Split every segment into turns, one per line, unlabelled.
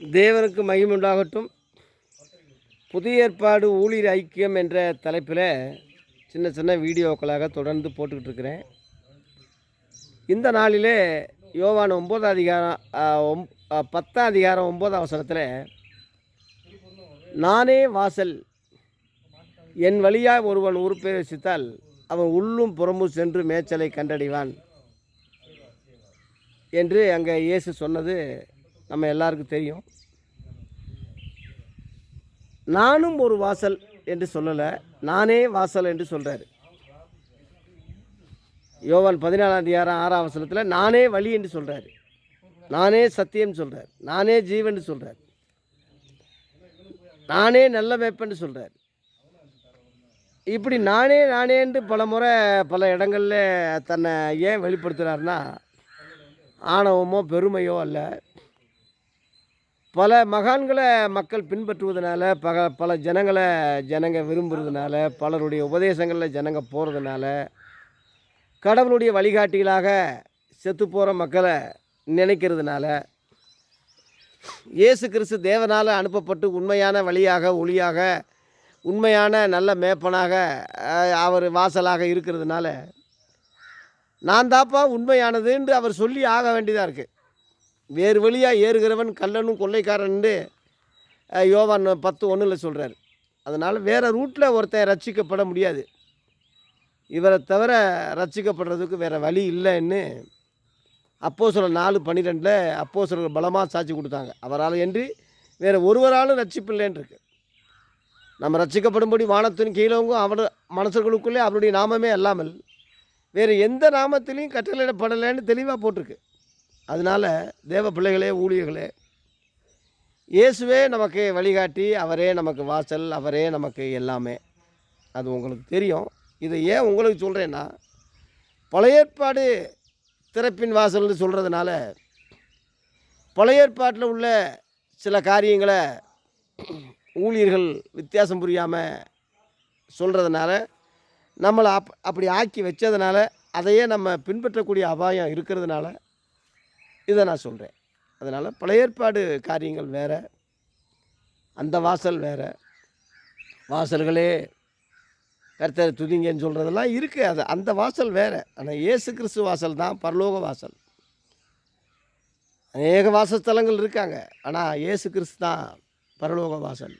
தேவனுக்கு மகிமுண்டாகட்டும் புதிய ஏற்பாடு ஊழியர் ஐக்கியம் என்ற தலைப்பில் சின்ன சின்ன வீடியோக்களாக தொடர்ந்து போட்டுக்கிட்டு இருக்கிறேன். இந்த நாளிலே யோவான் ஒம்பதாம் அதிகாரம் ஒம் பத்தாம் அதிகாரம் ஒம்பதாம் அவசரத்தில் நானே வாசல் என் வழியாக ஒருவன் உருப்பிரவேசித்தால் அவன் உள்ளும் புறமும் சென்று மேய்ச்சலை கண்டடைவான். என்று அங்கே இயேசு சொன்னது நம்ம எல்லாருக்கும் தெரியும். நானும் ஒரு வாசல் என்று சொல்லலை நானே வாசல் என்று சொல்கிறாரு யோவான் பதினாலாம் அதிகாரம் ஆறாம் வசனத்தில் நானே வழி என்று சொல்கிறாரு நானே சத்தியம் சொல்கிறார் நானே ஜீவன் சொல்கிறார் நானே நல்ல வேப்பன்னு சொல்கிறார் இப்படி நானே நானே என்று பல முறை பல இடங்களில் தன்னை ஏன் வெளிப்படுத்துகிறாருன்னா ஆணவமோ பெருமையோ அல்ல. பல மகான்களை மக்கள் பின்பற்றுவதனால பக பல ஜனங்களை ஜனங்க விரும்புறதுனால பலருடைய உபதேசங்களில் ஜனங்க போகிறதுனால கடவுளுடைய வழிகாட்டிகளாக செத்து போகிற மக்களை நினைக்கிறதுனால இயேசு கிறிஸ்து தேவனால் அனுப்பப்பட்டு உண்மையான வழியாக ஒளியாக உண்மையான நல்ல மேப்பனாக அவர் வாசலாக இருக்கிறதுனால நான் தாப்பா உண்மையானதுன்று அவர் சொல்லி ஆக வேண்டியதாக இருக்குது வேறு வழியாக ஏறுகிறவன் கல்லனும் கொள்ளைக்காரன்ட்டு யோவான் பத்து ஒன்றில் சொல்கிறார் அதனால் வேறு ரூட்டில் ஒருத்தன் ரட்சிக்கப்பட முடியாது. இவரை தவிர ரட்சிக்கப்படுறதுக்கு வேறு வழி இல்லைன்னு அப்போ சொல்ல நாலு பன்னிரெண்டில் அப்போ சொல்ல பலமாக சாட்சி கொடுத்தாங்க. அவரால் என்று வேறு ஒருவராலும் ரட்சிப்பில்லைன்றிருக்கு. நம்ம ரட்சிக்கப்படும்படி வானத்தின் கீழவங்க அவர் மனசுகளுக்குள்ளே அவருடைய நாமமே அல்லாமல் வேறு எந்த நாமத்திலையும் கட்டளையிடப்படலைன்னு தெளிவாக போட்டிருக்கு. அதனால் தேவ பிள்ளைகளே ஊழியர்களே இயேசுவே நமக்கு வழிகாட்டி அவரே நமக்கு வாசல் அவரே நமக்கு எல்லாமே. அது உங்களுக்கு தெரியும். இதை ஏன் உங்களுக்கு சொல்கிறேன்னா பழைய ஏற்பாடு திறப்பின் வாசல்னு சொல்கிறதுனால பழைய ஏற்பாட்டில் உள்ள சில காரியங்களை ஊழியர்கள் வித்தியாசம் புரியாமல் சொல்கிறதுனால நம்மளை அப் அப்படி ஆக்கி வச்சதுனால அதையே நம்ம பின்பற்றக்கூடிய அபாயம் இருக்கிறதுனால இதை நான் சொல்கிறேன் அதனால் பழைய ஏற்பாடு காரியங்கள் வேறு அந்த வாசல் வேறு. வாசல்களே கர்த்தர் துதிங்கன்னு சொல்கிறதெல்லாம் இருக்குது அது அந்த வாசல் வேறு. ஆனால் இயேசு கிறிஸ்து வாசல் தான் பரலோக வாசல். அநேக வாசஸ்தலங்கள் இருக்காங்க. ஆனால் இயேசு கிறிஸ்து தான் பரலோக வாசல்.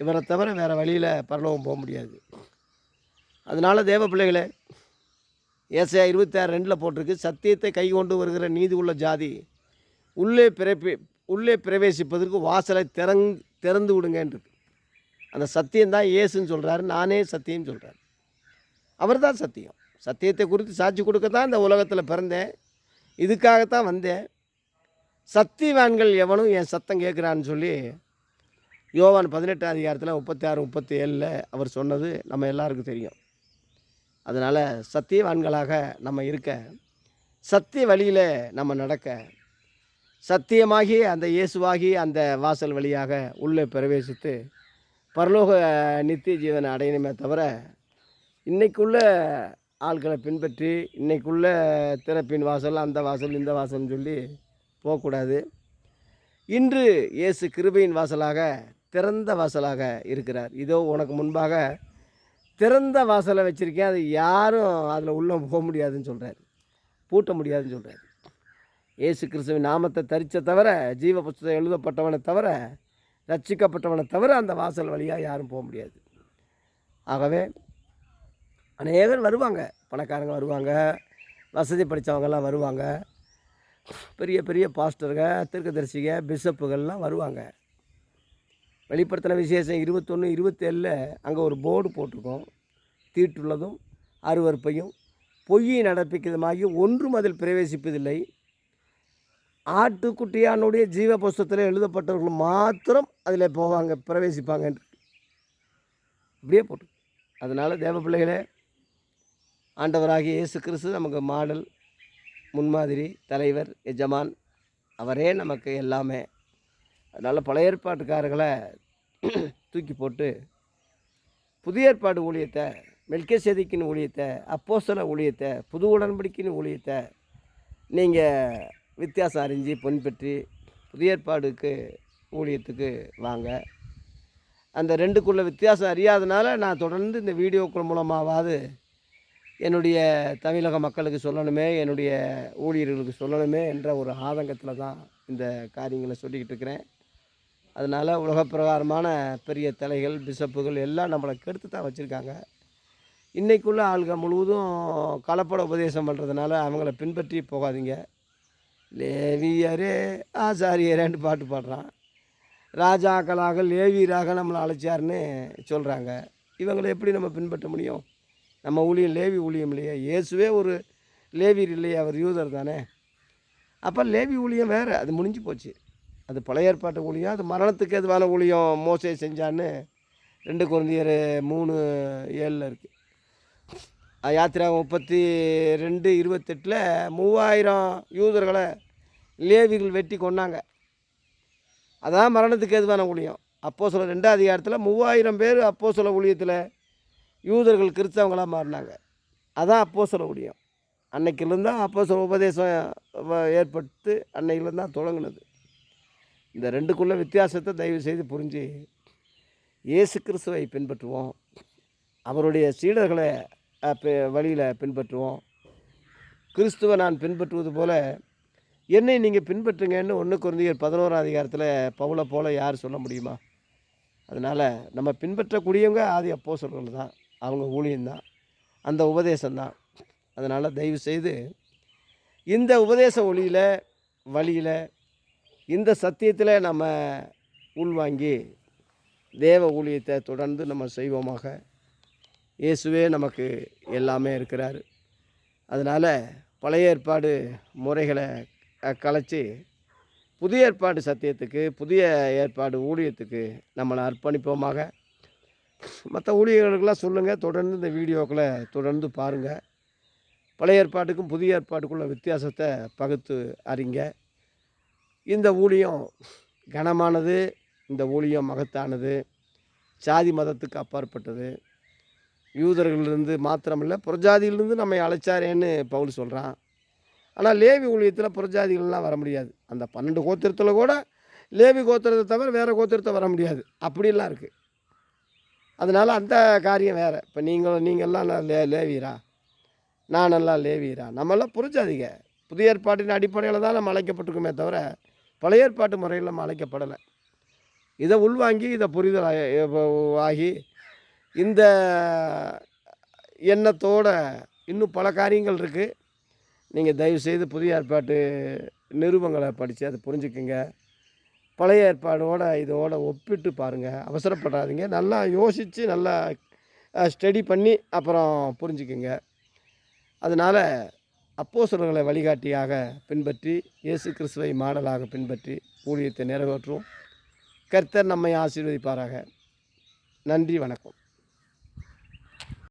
இவரை தவிர வேறு வழியில் பரலோகம் போக முடியாது. அதனால் தேவ பிள்ளைகளே ஏசையா இருபத்தாறு ரெண்டில் போட்டிருக்கு. சத்தியத்தை கை கொண்டு வருகிற நீதி உள்ள ஜாதி உள்ளே பிறப்பி உள்ளே பிரவேசிப்பதற்கு வாசலை திறங் திறந்து விடுங்கன்றது. அந்த சத்தியம் தான் ஏசுன்னு சொல்கிறாரு நானே சத்தியம் சொல்கிறார் அவர் தான் சத்தியம். சத்தியத்தை குறித்து சாட்சி கொடுக்க தான் இந்த உலகத்தில் பிறந்தேன். இதுக்காகத்தான் வந்தேன். சத்தியவான்கள் எவனும் என் சத்தம் கேட்குறான்னு சொல்லி யோவான் பதினெட்டாம் அதிகாரத்தில் முப்பத்தி ஆறு முப்பத்தி ஏழில் அவர் சொன்னது நம்ம எல்லாருக்கும் தெரியும். அதனால் சத்தியவான்களாக நம்ம இருக்க சத்திய வழியில் நம்ம நடக்க சத்தியமாகி அந்த இயேசுவாகி அந்த வாசல் வழியாக உள்ளே பிரவேசித்து பரலோக நித்திய ஜீவனை அடையணுமே தவிர இன்றைக்குள்ள ஆட்களை பின்பற்றி இன்றைக்குள்ள திறப்பின் வாசல் அந்த வாசல் இந்த வாசல்னு சொல்லி போகக்கூடாது. இன்று இயேசு கிருபையின் வாசலாக திறந்த வாசலாக இருக்கிறார். இதோ உனக்கு முன்பாக திறந்த வாசலை வச்சுருக்கேன். அது யாரும் அதில் உள்ளே போக முடியாதுன்னு சொல்கிறார் பூட்ட முடியாதுன்னு சொல்கிறார் இயேசு கிறிஸ்துவின் நாமத்தை தரித்த தவிர ஜீவ புஸ்தகம் எழுதப்பட்டவனை தவிர ரட்சிக்கப்பட்டவனை தவிர அந்த வாசல் வழியாக யாரும் போக முடியாது. ஆகவே அநேகர் வருவாங்க. பணக்காரங்க வருவாங்க. வசதி படித்தவங்கெல்லாம் வருவாங்க. பெரிய பெரிய பாஸ்டருங்க தீர்க்கதரிசிக பிஷப்புகள்லாம் வருவாங்க. வெளிப்படுத்தின விசேஷம் இருபத்தொன்று இருபத்தேழில் அங்கே ஒரு போர்டு போட்டிருக்கோம். தீட்டுள்ளதும் அருவருப்பையும் பொய்யை நடப்பிக்கிறதுமாகி ஒன்றும் அதில் பிரவேசிப்பதில்லை. ஆட்டுக்குட்டியானுடைய ஜீவ புஸ்தத்தில் எழுதப்பட்டவர்கள் மாத்திரம் அதில் போவாங்க பிரவேசிப்பாங்க இப்படியே போட்டு. அதனால் தேவ பிள்ளைகளே ஆண்டவராகிய இயேசு கிறிஸ்து நமக்கு மாடல் முன்மாதிரி தலைவர் எஜமான் அவரே நமக்கு எல்லாமே. அதனால் பழைய ஏற்பாட்டுக்காரர்களை தூக்கி போட்டு புதிய ஏற்பாடு ஊழியத்தை மெல்கே செதிக்கின் ஊழியத்தை அப்போசல ஊழியத்தை புது உடன்படிக்கின் ஊழியத்தை நீங்கள் வித்தியாசம் அறிஞ்சு பொன்பற்றி புதிய ஏற்பாடுக்கு ஊழியத்துக்கு வாங்க. அந்த ரெண்டுக்குள்ள வித்தியாசம் அறியாதனால நான் தொடர்ந்து இந்த வீடியோக்கள் மூலமாவது என்னுடைய தமிழக மக்களுக்கு சொல்லணுமே என்னுடைய ஊழியர்களுக்கு சொல்லணுமே என்ற ஒரு ஆதங்கத்தில் தான் இந்த காரியங்களை சொல்லிக்கிட்டு இருக்கிறேன். அதனால் உலகப்பிரகாரமான பெரிய தலைகள் பிஷப்புகள் எல்லாம் நம்மளை கெடுத்து தான் வச்சுருக்காங்க. இன்றைக்குள்ள ஆள்கள் முழுவதும் கலப்பட உபதேசம் பண்ணுறதுனால அவங்கள பின்பற்றி போகாதீங்க. லேவியரே ஆசாரியரேன்ட்டு பாட்டு பாடுறான். ராஜாக்களாக லேவியராக நம்மளை அழைச்சாருன்னு சொல்கிறாங்க இவங்களை எப்படி நம்ம பின்பற்ற முடியும்? நம்ம ஊழியம் லேவி ஊழியம் இல்லையா. இயேசுவே ஒரு லேவியர் இல்லையா அவர் யூதர் தானே. அப்போ லேவி ஊழியம் வேறு அது முடிஞ்சு போச்சு. அது பழைய ஏற்பாட்டு ஊழியம் அது மரணத்துக்கு எதுவான ஊழியம் மோசையை செஞ்சான்னு ரெண்டு குழந்தையர் மூணு ஏழில் இருக்குது யாத்திரா முப்பத்தி ரெண்டு இருபத்தெட்டில் மூவாயிரம் யூதர்களை லேவிகள் வெட்டி கொன்னாங்க. அதான் மரணத்துக்கு எதுவான ஊழியம். அப்போ சொல்ல ரெண்டாவது அதிகாரத்தில் மூவாயிரம் பேர் அப்போ சொல்ல ஊழியத்தில் யூதர்கள் கிறிஸ்தவங்களாக மாறினாங்க. அதான் அப்போ சொல்ல ஊழியம். அன்னைக்கிலிருந்தான் அப்போ சொல்ல உபதேசம் ஏற்பட்டு அன்னையிலேருந்து தான் இந்த ரெண்டுக்குள்ள வித்தியாசத்தை தயவு செய்து புரிஞ்சு இயேசு கிறிஸ்துவை பின்பற்றுவோம். அவருடைய சீடர்களை வழியில் பின்பற்றுவோம். கிறிஸ்துவை நான் பின்பற்றுவது போல் என்னை நீங்கள் பின்பற்றுங்கன்னு ஒன்று குருந்தியர் பதினோராம் அதிகாரத்தில் பவுலை போல யார் சொல்ல முடியுமா? அதனால் நம்ம பின்பற்றக்கூடியவங்க ஆதி அப்போஸ்தலர்கள் தான். அவங்க ஊழியம்தான் அந்த உபதேசம்தான் அதனால் தயவு செய்து இந்த உபதேச ஒளியில் வழியில் இந்த சத்தியத்தில் நம்ம உள்வாங்கி தேவ ஊழியத்தை தொடர்ந்து நம்ம செய்வோமாக. இயேசுவே நமக்கு எல்லாமே இருக்கிறார். அதனால் பழைய ஏற்பாடு முறைகளை கலைச்சி புதிய ஏற்பாடு சத்தியத்துக்கு புதிய ஏற்பாடு ஊழியத்துக்கு நம்மளை அர்ப்பணிப்போமாக. மற்ற ஊழியர்களுக்கெல்லாம் சொல்லுங்கள் தொடர்ந்து இந்த வீடியோக்களை தொடர்ந்து பாருங்கள் பழைய ஏற்பாட்டுக்கும் புதிய ஏற்பாட்டுக்குள்ள வித்தியாசத்தை பகுத்து அறிங்க. இந்த ஊழியம் கனமானது இந்த ஊழியம் மகத்தானது சாதி மதத்துக்கு அப்பாற்பட்டது. யூதர்களிலிருந்து மாத்திரமில்லை புறஜாதியிலிருந்து நம்மை அழைச்சாரேன்னு பவுல் சொல்கிறான் ஆனால் லேவி ஊழியத்தில் புறஜாதிகள்லாம் வர முடியாது. அந்த பன்னெண்டு கோத்திரத்தில் கூட லேவி கோத்திரத்தை தவிர வேறு கோத்திரத்தை வர முடியாது. அப்படிலாம் இருக்குது அதனால் அந்த காரியம் வேறு. இப்போ நீங்கள் நீங்கள்லாம் நான் லே லேவீரா? நானெல்லாம் லேவீரா? நம்மெல்லாம் புரிஞ்சாதீங்க புதிய ஏற்பாட்டின் அடிப்படையில் தான் நம்ம அழைக்கப்பட்டிருக்குமே தவிர பழைய ஏற்பாட்டு முறையில் நம்ம அழைக்கப்படலை. இதை உள்வாங்கி இதை புரிதல் ஆகி இந்த எண்ணத்தோட இன்னும் பல காரியங்கள் இருக்குது நீங்கள் தயவுசெய்து புதிய ஏற்பாட்டு நிருபங்களை படித்து அதை புரிஞ்சுக்குங்க. பழைய ஏற்பாடோட இதோட ஒப்பிட்டு பாருங்கள் அவசரப்படாதீங்க. நல்லா யோசித்து நல்லா ஸ்டடி பண்ணி அப்புறம் புரிஞ்சுக்குங்க. அதனால் அப்போசர்களை வழிகாட்டியாக பின்பற்றி இயேசு கிறிஸ்துவை மாடலாக பின்பற்றி ஊழியத்தை நிறைவேற்றுவோம். கர்த்தர் நம்மை ஆசீர்வதிப்பாராக. நன்றி வணக்கம்.